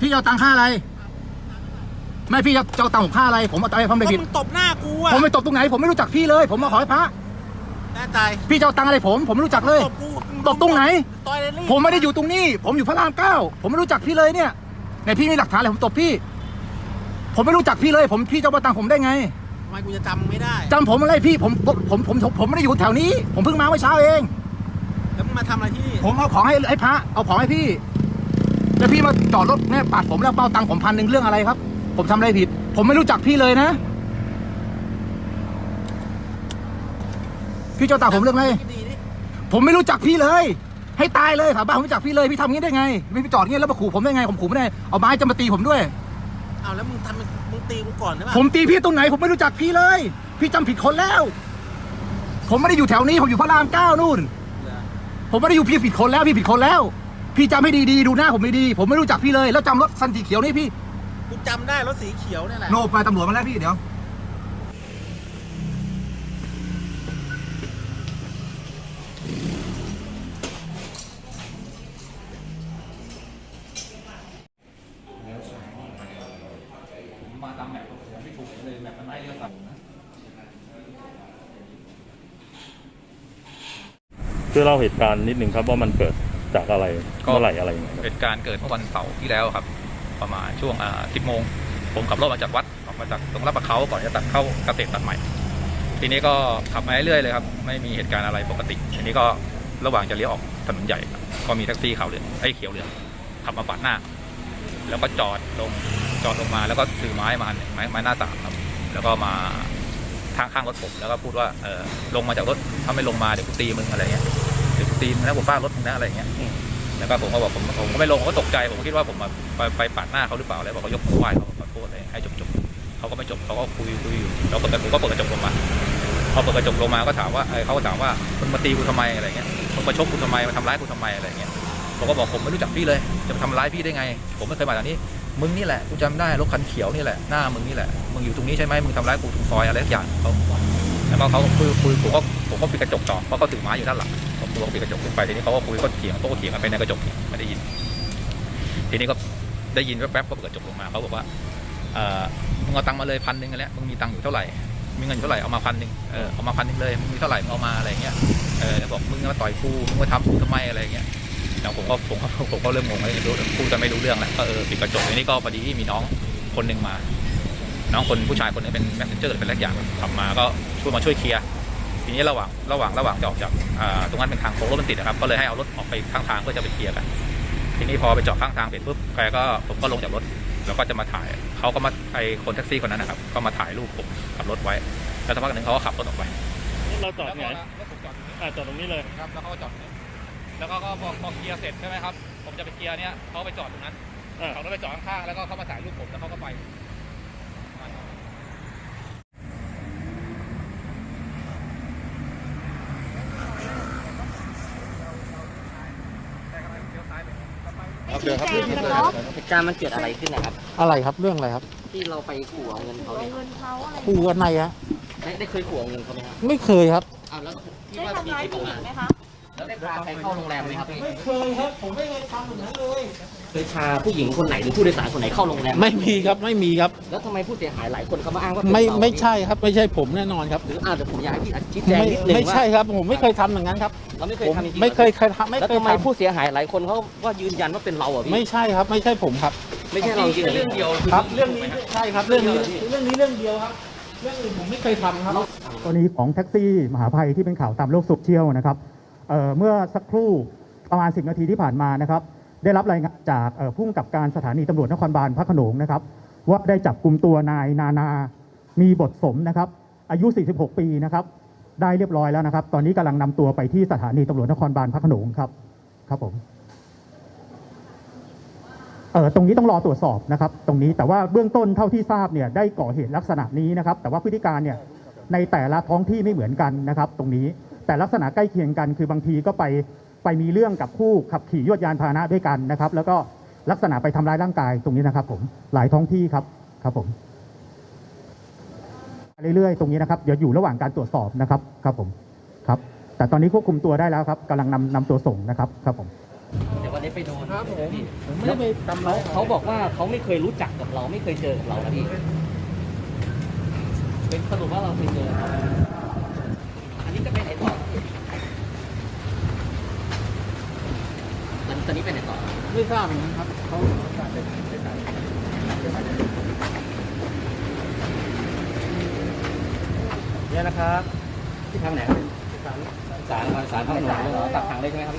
พี่จะเอาตังค่าอะไร ไม่พี่จะจะเอาตังค์ผมค่าอะไร ผมเอาตังค์ให้ผมก็ไม่ผิดมึงตบหน้ากูอะผมไม่ตบตรงไหน ผมไม่รู้จักพี่เลย ผมมาขอให้พระ แน่ใจพี่จะเอาตังค์อะไรผม ผมไม่รู้จักเลย ตบกูตบตรงไหนต่อยเลยนี่ผมไม่ได้อยู่ตรงนี้ ผมอยู่พระรามเก้า ผมไม่รู้จักพี่เลยเนี่ยไหนพี่มีหลักฐานอะไรผมตบพี่ ผมไม่รู้จักพี่เลย ผมพี่จะเอามาตังค์ผมได้ไงทำไมกูจะจำไม่ได้จำผมอะไรพี่ ผมผมผมผมผมไม่ได้อยู่แถวนี้ ผมเพิ่งมาเมื่อเช้าเอง แล้วมึงมาทำอะไรที่นี่ผมเอาของให้ให้พระ เอาของให้พี่ แล้วพี่มาจอดรถเนี่ยปาดผมแล้วเป้าตังค์ผมพันหนึ่งเรื่องอะไรครับ ผมทำอะไรผิด ผมไม่รู้จักพี่เลยนะ พี่เจ้าตางค์ผมเรื่องอะไรดีดิผมไม่รู้จักพี่เลย ให้ตายเลยถามบ้านผมไม่รู้จักพี่เลยพี่ทำอย่างนี้ได้ไงไม่พี่จอดอย่างนี้แล้วมาขู่ผมได้ไงผมขู่ไม่ได้เอาไม้จะมาตีผมด้วยเอาแล้วมึงทำมึงตีกูก่อนใช่ปะผมตีพี่ตรงไหนผมไม่รู้จักพี่เลย พี่จำผิดคนแล้ว ผมไม่ได้อยู่แถวนี้ผมอยู่พระรามเก้านู่นเหรอผมไม่ได้อยู่พี่ผิดคนแล้วพี่ผิดคนแล้ว พี่จำให้ดีๆดูหน้าผมดีๆผมไม่รู้จักพี่เลย แล้วจำรถสันสีเขียวนี่พี่กูจำได้รถสีเขียวเนี่ยแหละ โนไปตำรวจมาแล้วพี่เดี๋ยวมาตามแบบผมไม่ถูกเลยแบบมันไม่เรียกครับช่วยเล่าเหตุการณ์นิดนึงครับว่ามันเกิด จากอะไรเมื่อไหร่อะไรยังไงครับเหตุการณ์เกิดเมื่อวันเสาร์ที่แล้วครับ ประมาณช่วงอ่า10โมงผมขับรถมาจากวัดออกมาจากตรงรับประเขาก่อนจะตัดเข้าเกษตรตัดใหม่ ทีนี้ก็ขับมาเรื่อยๆเลยครับ ไม่มีเหตุการณ์อะไรปกติ ทีนี้ก็ระหว่างจะเลี้ยวออกถนนใหญ่ก็มีแท็กซี่ขาวเหลืองไอ้ยเขียวเหลืองขับมาปาดหน้า แล้วก็จอดลงจอดลงมาแล้วก็ถือไม้มาเนี่ยไม้ไม้หน้าสามครับ แล้วก็มาทางข้างรถผมแล้วก็พูดว่าเออลงมาจากรถถ้าไม่ลงมาเดี๋ยวกูตีมึงอะไรเงี้ยเดี๋ยวกู ตีมึงนะกูฟาดรถมึงนะอะไรเงี้ยแล้วก็ผมก็บอกผมผมก็ไม่ลงผมก็ตกใจ ผมก็คิดว่าผมมาไปไปปาดหน้าเขาหรือเปล่าแล้วบอกเขายกมือไหว้เขาขอโทษเลยให้จบจบๆเขาก็ไม่จบเขาก็คุยคุยอยู่แล้วเปิดผมก็เปิดกระจกลงมาพอเปิดกระจกลงมาก็ถามว่าเอ้ยเขาก็ถามว่ามึงมาตีกูทำไมอะไรเงี้ยมึงมาชกกูทำไมมาทำร้ายกูทำไมอะไรเงี้ยผมก็บอกผมไม่รู้จักพี่เลย จะมาทำร้ายพี่ได้ไง ผมไม่เคยมาแถวนี้ มึงนี่แหละกูจำได้รถคันเขียวนี่แหละหน้ามึงนี่แหละมึงอยู่ตรงนี้ใช่ไหมมึงทำร้ายกูตรงซอยอะไรสักอย่างเขา แล้วก็เขาคุยคุยผมก็ผมก็ปิดกระจกต่อเพราะเขาถือไม้อยู่ด้านหลังผมก็ปิดกระจกขึ้นไปทีนี้เขาก็คุยก็เถียงโต้เถียงกันไปในกระจกไม่ได้ยิน ทีนี้ก็ได้ยินแป๊บๆก็เปิดกระจกลงมาเขาบอกว่าเออมึงเอาตังค์มาเลยพันหนึ่งกันแล้วมึงมีตังค์อยู่เท่าไหร่มีเงินอยู่เท่าไหร่เอามาพันหนึ่งเออเอามาพันหนึ่งเลยมึงมีเท่าไหร่มึงเอามาอะไรเงี้ยเออแล้วบอกมึงมาต่อยกูมึงมาทำกูทำไมอะไรเงี้ยแล้วผมก็ผมก็ผมก็เริ่มงงแล้วรู้พูดจะไม่รู้เรื่องแล้วก็เออปิดกระจกทีนี้ก็พอดีมีน้องคนหนึ่งมา น้องคนผู้ชายคนหนึงเป็นแมสเซนเจอร์เป็นแรกอย่างขับมาก็ช่วยมาช่วยเคลียร์ทีนี้ระหว่างระหว่างระหว่างจะออกจากอ่าตรงนั้นเป็นทางโค้งรถมันติดนะครับก็เลยให้เอารถออกไปข้างทางเพื่อจะไปเคลียร์กัน ทีนี้พอไปจอดข้างทางเสร็จปุ๊บแกก็ผมก็ลงจากรถแล้วก็จะมาถ่ายเขาก็มาไอคนแท็กซี่คนนั้นนะครับก็มาถ่ายรูปผมขับรถไว้แล้วสักพักหนึ่งเขาก็ขับรถออกไปเราจอดไหนแล้วผมจอดอ่าจอดตรงนี้เลยครับแล้วเขาก็จอดแล้วก็ก็พอพอเคลียร์เสร็จใช่ไหมครับผมจะไปเคลียร์เนี่ยเขาไปจอดตรงนั้นอ่าเขาก็ไปจอดข้างๆแล้วก็เขามาถ่ายรูปผมแล้วเขาก็ไป ชี้แจงกันเนาะเหตุการณ์มันเกิดอะไรขึ้นนะครับ อะไรครับเรื่องอะไรครับ ที่เราไปขู่เอาเงินเขาเอาเนี่ยเงินเขาอะไรขู่กันไหนฮะได้ได้เคยขู่เอาเงินเขาไหมครับไม่เคยครับอ้าวแล้วที่ได้ว่ามีทำร้ายคลิปอผู้อกหญิมา พาใครเข้าโรงแรมไหมครับไม่เคยครับผมไม่เคยทำอย่างนั้นเลยเคยพาผู้หญิงคนไหนหรือผู้โดยสารคนไหนเข้าโรงแรมไม่มีครับไม่มีครับ แล้วทำไมผู้เสียหายหลายคนเขามาอ้างว่าเป็นไม่เราไม่ใช่ครับไม่ใช่ผมแน่นอนครับหรืออ้าวเดี๋ยวผมอยากให้พี่ชี้แจงไม่นิดนึงไม่ว่าใช่ครับผมไม่เคยทำอย่างนั้นครับเราไม่เคยผมทำจริงๆไม่เคยเคยทำไม่แล้วเคยทำไมทำผู้เสียหายหลายคนเขาว่ายืนยันว่าเป็นเราอะพี่ไม่ใช่ครับไม่ใช่ผมครับไม่ใช่เราจริงๆเรื่องเดียวครับ เรื่องนี้ใช่ครับเรื่องนี้เรื่องนี้เรื่องเดียวครับ เรื่องอื่นผมไม่เคยทำครับ กรณีของแท็กซี่มหาภัยที่เป็นข่าวตามโลกโซเชียลนะครับ เเมื่อสักครู่ประมาณ 10 นาทีที่ผ่านมานะครับ ได้รับรายงานจากเอ่อผู้กับการสถานีตำรวจนครบาลพระขนงนะครับ ว่าได้จับกลุ่มตัวนายนานา มีบทสมนะครับ อายุ 46 ปีนะครับ ได้เรียบร้อยแล้วนะครับ ตอนนี้กำลังนำตัวไปที่สถานีตำรวจนครบาลพระขนงครับครับผมเออตรงนี้ต้องรอตรวจสอบนะครับ ตรงนี้แต่ว่าเบื้องต้นเท่าที่ทราบเนี่ยได้ก่อเหตุลักษณะนี้นะครับ แต่ว่าพฤติการเนี่ยในแต่ละท้องที่ไม่เหมือนกันนะครับ ตรงนี้ แต่ลักษณะใกล้เคียงกัน คือบางทีก็ไปไปมีเรื่องกับผู้ขับขี่ยวดยานพาหนะด้วยกันนะครับ แล้วก็ลักษณะไปทำร้ายร่างกายตรงนี้นะครับ ผมหลายท้องที่ครับครับผมเรื่อยๆตรงนี้นะครับเดี๋ยวอยู่ระหว่างการตรวจสอบนะครับครับผมครับ แต่ตอนนี้ควบคุมตัวได้แล้วครับกำลังนำนำตัวส่งนะครับครับผมเดี๋ยววันนี้ไปโดนครับผมพี่ผมไม่ได้ไปทำเขาร้ายเขาบอกว่าเขาไม่เคยรู้จักกับเราไม่เคยเจอกับเรานะพี่เป็นสรุปว่าเราเคยเจอเขาอันนี้จะไปไหนต่อ ตอนนี้ไปไหนต่อไม่ทราบเหมือนกันครับเขาเนี่ยนะครับที่ทางไหนครับสาลศาลพระโขนงตัดทางได้ใช่ไหมครับ